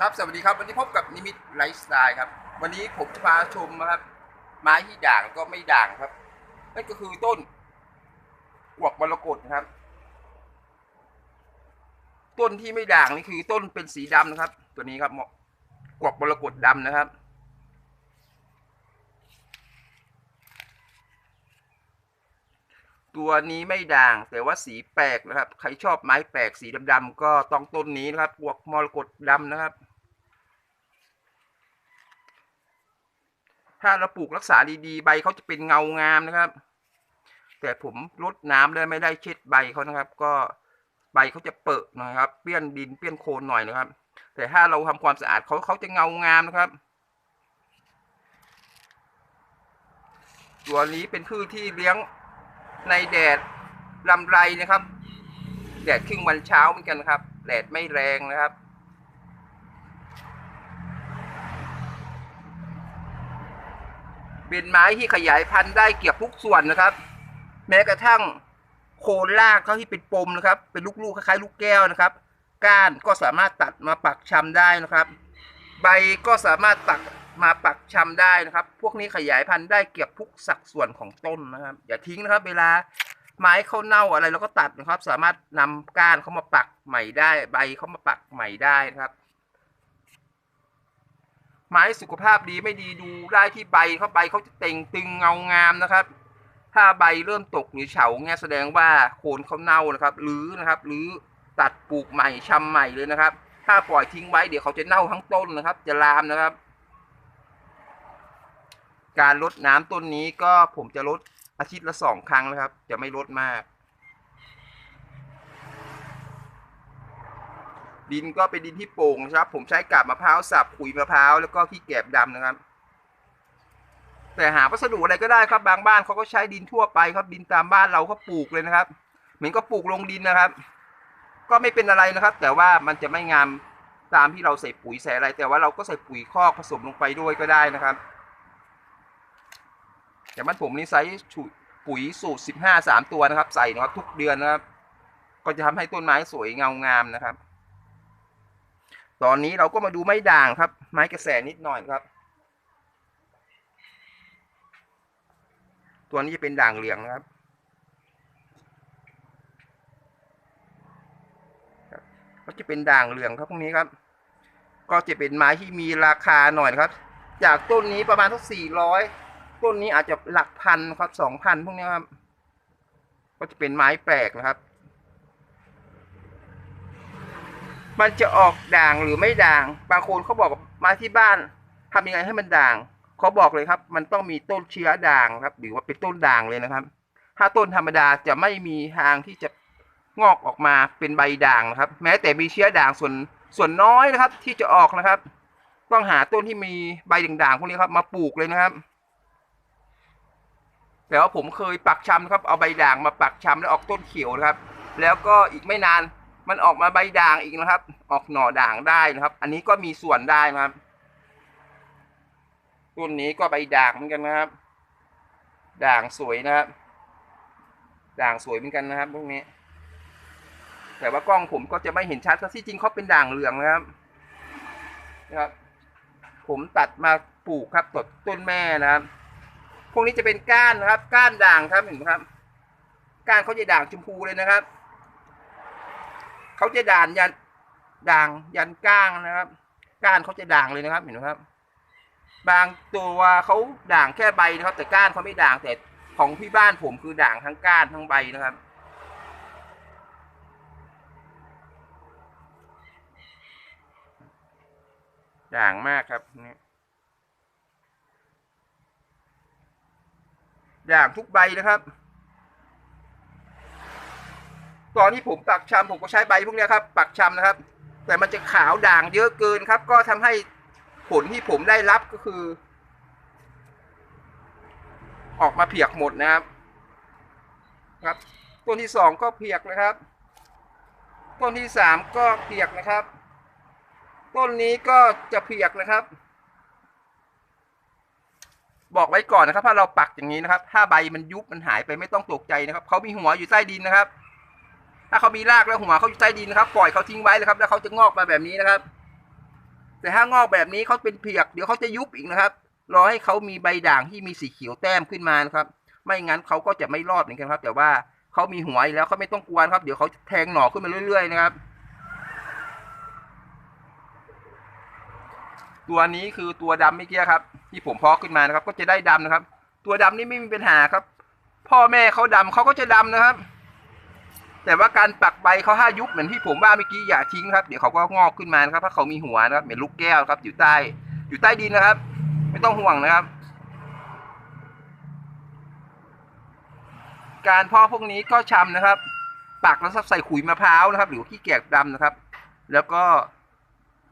ครับ สวัสดีครับ วันนี้พบกับนิมิตไลฟ์สไตล์ครับ วันนี้ผมจะพาชมนะครับ ไม้ที่ด่างก็ไม่ด่างครับ นั่นก็คือต้นกวกมรกตนะครับ ต้นที่ไม่ด่างนี่คือต้นเป็นสีดำนะครับ ตัวนี้ครับหมาะกวกมรกตดำนะครับ ตัวนี้ไม่ด่าง แต่ว่าสีแปลกนะครับ ใครชอบไม้แปลกสีดำๆก็ต้องต้นนี้นะครับ กวกมรกตดำนะครับ ถ้าเราปลูกรักษาดีๆ ใบเขาจะเป็นเงางามนะครับ แต่ผมรดน้ำเลยไม่ได้เช็ดใบเขานะครับ ก็ใบเขาจะเปิดนะครับ เปี้ยนดินเปี้ยนโคลนหน่อยนะครับ แต่ถ้าเราทำความสะอาดเขาเขาจะเงางามนะครับ ตัวนี้เป็นพืชที่เลี้ยงในแดดลำไรนะครับ แดดครึ่งวันเช้าเหมือนกันครับ แดดไม่แรงนะครับ เป็นไม้ที่ขยายพันธุ์ได้เกือบทุกส่วนนะครับ แม้กระทั่งโคนรากเขาที่เป็นปมนะครับ เป็นลูกๆคล้ายๆลูกแก้วนะครับ ก้านก็สามารถตัดมาปักชำได้นะครับ ใบก็สามารถตัดมาปักชำได้นะครับ พวกนี้ขยายพันธุ์ได้เกือบทุกสัดส่วนของต้นนะครับ อย่าทิ้งนะครับ เวลาไม้เขาเน่าอะไรเราก็ตัดนะครับ สามารถนำก้านเขามาปักใหม่ได้ ใบเขามาปักใหม่ได้นะครับ ไม้สุขภาพดีไม่ดีดูได้ที่ใบเขาใบเขาจะเต่งตึงเงางามนะครับ ถ้าใบเริ่มตกหรือเฉาเงี้ยแสดงว่าโคนเขาเน่านะครับหรือนะครับ หรือตัดปลูกใหม่ชำใหม่เลยนะครับ ถ้าปล่อยทิ้งไว้เดี๋ยวเขาจะเน่าทั้งต้นนะครับ จะลามนะครับ การลดน้ำต้นนี้ก็ผมจะลดอาทิตย์ละสองครั้งนะครับ จะไม่ลดมาก ดินก็เป็นดินที่โป่งนะครับ ผมใช้กาบมะพร้าวสับขุยมะพร้าวแล้วก็ขี้แกบดำนะครับ แต่หาวัสดุอะไรก็ได้ครับบางบ้านเขาก็ใช้ดินทั่วไปครับดินตามบ้านเราก็ปลูกเลยนะครับ เหมือนก็ปลูกลงดินนะครับ ก็ไม่เป็นอะไรนะครับ แต่ว่ามันจะไม่งามตามที่เราใส่ปุ๋ยใส่อะไร แต่ว่าเราก็ใส่ปุ๋ยคอกผสมลงไปด้วยก็ได้นะครับ แต่มันผมนี่ใช้ปุ๋ยสูตรสิบห้าสามตัวนะครับ ใส่นะครับทุกเดือนนะครับ ก็จะทำให้ต้นไม้สวยเงางามนะครับ ตอนนี้เราก็มาดูไม้ด่างครับ ไม้กระแสนิดหน่อยครับ ตัวนี้จะเป็นด่างเหลืองนะครับ ก็จะเป็นด่างเหลืองครับพวกนี้ครับ ก็จะเป็นไม้ที่มีราคาหน่อยครับ จากต้นนี้ประมาณทักสี่ร้อยต้นนี้อาจจะหลักพันครับสองพันพวกนี้ครับ ก็จะเป็นไม้แปลกนะครับ มันจะออกด่างหรือไม่ด่าง บางคนเขาบอกมาที่บ้านทำยังไงให้มันด่างเขาบอกเลยครับ มันต้องมีต้นเชื้อด่างครับ หรือว่าเป็นต้นด่างเลยนะครับ ถ้าต้นธรรมดาจะไม่มีทางที่จะงอกออกมาเป็นใบด่างนะครับ แม้แต่มีเชื้อด่างส่วนส่วนน้อยนะครับ ที่จะออกนะครับ ต้องหาต้นที่มีใบด่างๆพวกนี้ครับ มาปลูกเลยนะครับแต่ว่าผมเคยปักชำครับเอาใบด่างมาปักชำแล้วออกต้นเขียวนะครับ แล้วก็อีกไม่นาน มันออกมาใบด่างอีกนะครับ ออกหน่อด่างได้นะครับ อันนี้ก็มีส่วนได้นะครับต้นนี้ก็ใบด่างเหมือนกันนะครับ ด่างสวยนะครับ ด่างสวยเหมือนกันนะครับพวกนี้ แต่ว่ากล้องผมก็จะไม่เห็นชัดเพราะที่จริงเขาเป็นด่างเหลืองนะครับนะครับ ผมตัดมาปลูกครับต้นต้นแม่นะครับ พวกนี้จะเป็นก้านนะครับ ก้านด่างครับเห็นไหมครับ ก้านเขาจะด่างชมพูเลยนะครับ เขาจะด่านยันด่างยันก้างนะครับ ก้านเขาจะด่างเลยนะครับเห็นไหมครับ บางตัวเขาด่างแค่ใบนะครับ แต่ก้านเขาไม่ด่างแต่ของพี่บ้านผมคือด่างทั้งก้านทั้งใบนะครับด่างมากครับนี่ด่างทุกใบนะครับ ตอนที่ผมปักชำผมก็ใช้ใบพวกนี้ครับ ปักชำนะครับ แต่มันจะขาวด่างเยอะเกินครับ ก็ทำให้ผลที่ผมได้รับก็คือ ออกมาเพียกหมดนะครับ ครับต้นที่สองก็เพียกนะครับต้นที่สามก็เพียกนะครับ ต้นนี้ก็จะเพียกนะครับ บอกไว้ก่อนนะครับ ถ้าเราปักอย่างนี้นะครับ ถ้าใบมันยุบมันหายไปไม่ต้องตกใจนะครับเขามีหัวอยู่ใต้ดินนะครับ ถ้าเขามีรากแล้วหัวเขาอยู่ใต้ดินนะครับ ปล่อยเขาทิ้งไว้เลยครับ แล้วเขาจะงอกมาแบบนี้นะครับ แต่ถ้างอกแบบนี้เขาเป็นเผือกเดี๋ยวเขาจะยุบอีกนะครับ รอให้เขามีใบด่างที่มีสีเขียวแต้มขึ้นมานะครับ ไม่งั้นเขาก็จะไม่รอดเหมือนกันครับ แต่ว่าเขามีหัวแล้วเขาไม่ต้องกวนครับ เดี๋ยวเขาจะแทงหน่อขึ้นมาเรื่อย ๆ นะครับ ตัวนี้คือตัวดำเมื่อกี้ครับ ที่ผมเพาะขึ้นมานะครับ ก็จะได้ดำนะครับ ตัวดำนี่ไม่มีปัญหาครับ พ่อแม่เขาดำเขาก็จะดำนะครับ แต่ว่าการปักใบเขาห้ายุบเหมือนที่ผมว่าเมื่อกี้อย่าทิ้งครับ เดี๋ยวเขาก็งอกขึ้นมานะครับถ้าเขามีหัวนะครับเหมือนลูกแก้วครับ อยู่ใต้ อยู่ใต้ดินนะครับ ไม่ต้องห่วงนะครับ การพาะพวกนี้ก็ชำนะครับ ปักแล้วใส่ขุยมะพร้าวนะครับ หรือขี้แกกดำนะครับ แล้วก็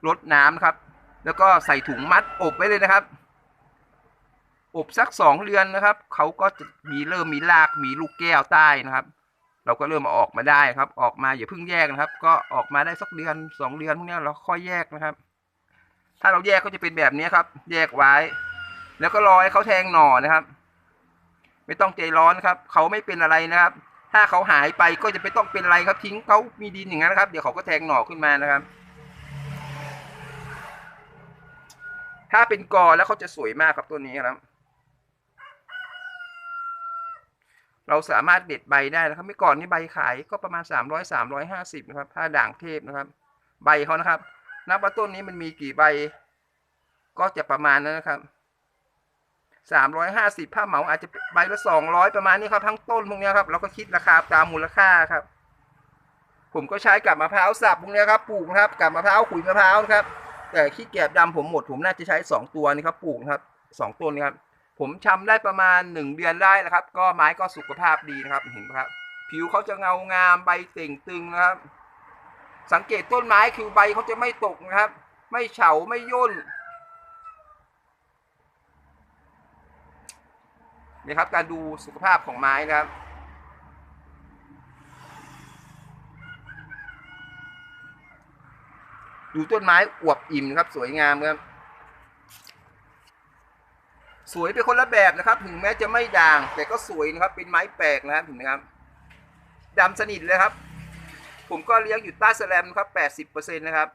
รดน้ำนะครับ แล้วก็ใส่ถุงมัดอบไว้เลยนะครับ อบสักสองเดือนนะครับ เขาก็จะมีเริ่มมีรากมีลูกแก้วใต้นะครับ เราก็เริ่มออกมาได้ครับ ออกมาอย่าเพิ่งแยกนะครับ ก็ออกมาได้สักเดือนสองเดือนพวกนี้เราค่อยแยกนะครับ ถ้าเราแยกก็จะเป็นแบบนี้ครับ แยกไว้ แล้วก็รอให้เขาแทงหน่อนะครับ ไม่ต้องใจร้อนครับ เขาไม่เป็นอะไรนะครับ ถ้าเขาหายไปก็จะไม่ต้องเป็นอะไรครับทิ้งเขามีดินอย่างนั้นนะครับ เดี๋ยวเขาก็แทงหน่อขึ้นมานะครับ ถ้าเป็นกอแล้วเขาจะสวยมากครับตัวนี้ครับ เราสามารถเด็ดใบได้นะครับเมื่อก่อนนี่ใบขายก็ประมาณสามร้อยสามร้อยห้าสิบนะครับผ้าด่างเทพนะครับ ใบเขานะครับ นับว่าต้นนี้มันมีกี่ใบ ก็จะประมาณนั้นนะครับสามร้อยห้าสิบผ้าเหมาอาจจะใบละสองร้อยประมาณนี้ครับทั้งต้นพวกนี้ครับเราก็คิดราคาตามมูลค่าครับ ผมก็ใช้กับมะพร้าวสับพวกนี้ครับปลูกนะครับกับมะพร้าวขุยมะพร้าวนะครับ แต่ขี้เกียจดำผมหมดผมน่าจะใช้สองตัวนี้ครับปลูกครับสองต้นนี้ครับ ผมชำได้ประมาณหนึ่งเดือนได้นะครับ ก็ไม้ก็สุขภาพดีนะครับเห็นไหมครับ ผิวเขาจะเงางามใบเต่งตึงนะครับ สังเกตต้นไม้คือใบเขาจะไม่ตกนะครับ ไม่เฉาไม่ย่นนี่ครับการดูสุขภาพของไม้นะครับดูต้นไม้อวบอิ่มนะครับ สวยงามครับ สวยเป็นคนละแบบนะครับ ถึงแม้จะไม่ด่าง แต่ก็สวยนะครับ เป็นไม้แปลกนะครับเห็นไหมครับดำสนิทเลยครับ ผมก็เลี้ยงอยู่ใต้แสแลมครับแปดสิบเปอร์เซ็นต์นะครับ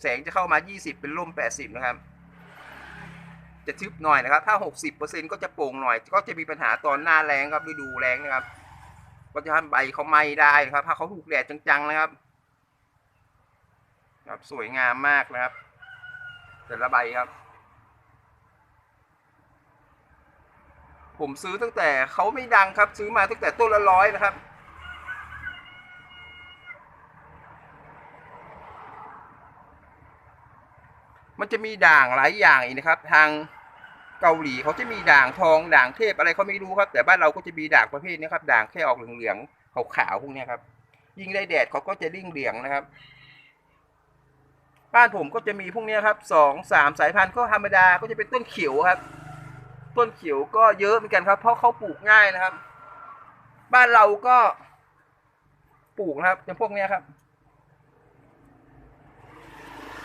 แสงจะเข้ามายี่สิบเป็นร่มแปดสิบนะครับ จะทึบหน่อยนะครับ ถ้าหกสิบเปอร์เซ็นก็จะโปร่งหน่อย ก็จะมีปัญหาตอนหน้าแรงครับฤดูแรงนะครับ ก็จะทำใบเขาไหม้ได้นะครับ ถ้าเขาถูกแดดจังๆนะครับ ครับสวยงามมากนะครับ แต่ละใบครับ ผมซื้อตั้งแต่เขาไม่ดังครับ ซื้อมาตั้งแต่ต้นละร้อยนะครับ มันจะมีด่างหลายอย่างอีกนะครับ ทางเกาหลีเขาจะมีด่างทองด่างเทพอะไรเขาไม่รู้ครับ แต่บ้านเราก็จะมีด่างประเภทนี้ครับ ด่างแค่ออกเหลืองๆขาวๆพวกนี้ครับ ยิ่งได้แดดเขาก็จะริ่งเหลืองนะครับ บ้านผมก็จะมีพวกนี้ครับสองสามสายพันธุ์ก็ธรรมดาก็จะเป็นต้นเขียวครับ ต้นเขียวก็เยอะเหมือนกันครับ เพราะเขาปลูกง่ายนะครับ บ้านเราก็ปลูกนะครับอย่างพวกนี้ครับ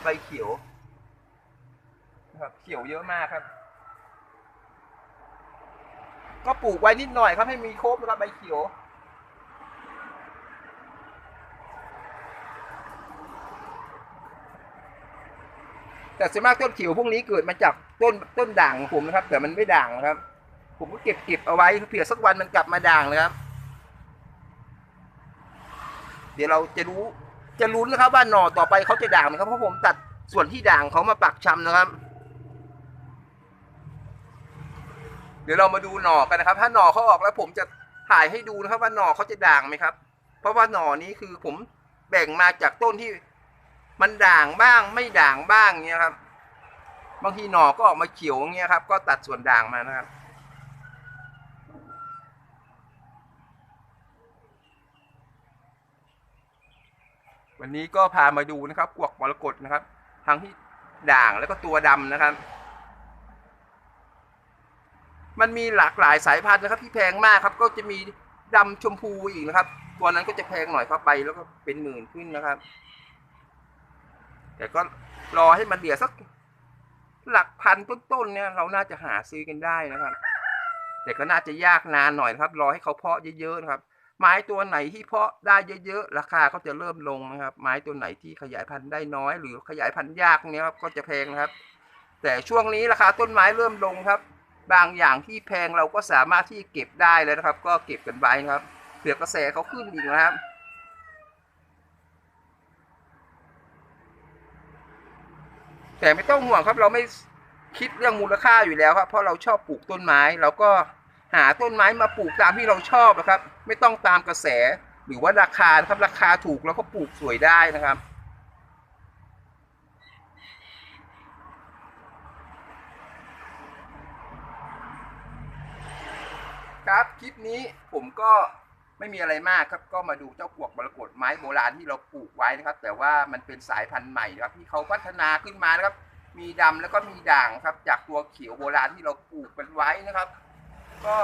ใบเขียวนะครับเขียวเยอะมากครับ ก็ปลูกไว้นิดหน่อยครับให้มีครบนะครับใบเขียว แต่ส่วนมากต้นเขียวพวกนี้เกิดมาจากต้นต้นด่างของผมนะครับ แต่มันไม่ด่างนะครับ ผมก็เก็บเก็บเอาไว้เผื่อสักวันมันกลับมาด่างนะครับ เดี๋ยวเราจะรู้จะลุ้นนะครับว่าหน่อต่อไปเขาจะด่างไหมครับเพราะผมตัดส่วนที่ด่างเขามาปักชำนะครับ เดี๋ยวเรามาดูหน่อกันนะครับ ถ้าหน่อเขาออกแล้วผมจะถ่ายให้ดูนะครับว่าหน่อเขาจะด่างไหมครับ เพราะว่าหน่อนี้คือผมแบ่งมาจากต้นที่ มันด่างบ้างไม่ด่างบ้างเงี้ยครับ บางทีหน่อก็ออกมาเขียวอย่างเงี้ยครับ ก็ตัดส่วนด่างมานะครับ วันนี้ก็พามาดูนะครับกวกมรกตนะครับ ทั้งที่ด่างแล้วก็ตัวดำนะครับ มันมีหลากหลายสายพันธุ์นะครับ ที่แพงมากครับ ก็จะมีดำชมพูอีกนะครับ ตัวนั้นก็จะแพงหน่อยเข้าไปแล้วก็เป็นหมื่นขึ้นนะครับ แต่ก็รอให้มันเดียวสักหลักพันต้นๆเนี่ย เราน่าจะหาซื้อกันได้นะครับ แต่ก็น่าจะยากนานหน่อยครับ รอให้เขาเพาะเยอะๆนะครับ ไม้ตัวไหนที่เพาะได้เยอะๆราคาก็จะเริ่มลงนะครับ ไม้ตัวไหนที่ขยายพันธุ์ได้น้อย หรือขยายพันธุ์ยากเนี้ยครับก็จะแพงนะครับ แต่ช่วงนี้ราคาต้นไม้เริ่มลงครับ บางอย่างที่แพงเราก็สามารถที่เก็บได้เลยนะครับ ก็เก็บกันไว้นะครับเผื่อกระแสเขาขึ้นอีกนะครับ แต่ไม่ต้องห่วงครับเราไม่คิดเรื่องมูลค่าอยู่แล้วครับ เพราะเราชอบปลูกต้นไม้เราก็หาต้นไม้มาปลูกตามที่เราชอบนะครับ ไม่ต้องตามกระแสหรือว่าราคาครับราคาถูกเราก็ปลูกสวยได้นะครับ ครับคลิปนี้ผมก็ ไม่มีอะไรมากครับก็มาดูเจ้าปวกมรกตไม้โบราณที่เราปลูกไว้นะครับ แต่ว่ามันเป็นสายพันธุ์ใหม่นะครับที่เขาพัฒนาขึ้นมานะครับ มีดำแล้วก็มีด่างครับ จากตัวเขียวโบราณที่เราปลูกกันไว้นะครับ ก็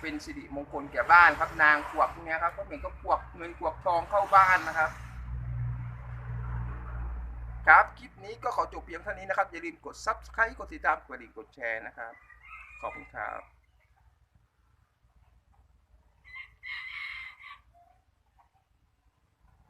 เป็นสิริมงคลแก่บ้านครับ นางปวกพวกเนี้ยครับก็เหมือนกับปวกเงินปวกทองเข้าบ้านนะครับ ครับคลิปนี้ก็ขอจบเพียงเท่านี้นะครับอย่าลืมกด subscribe กดติดตามกดดิ่งกดแชร์นะครับ ขอบคุณครับ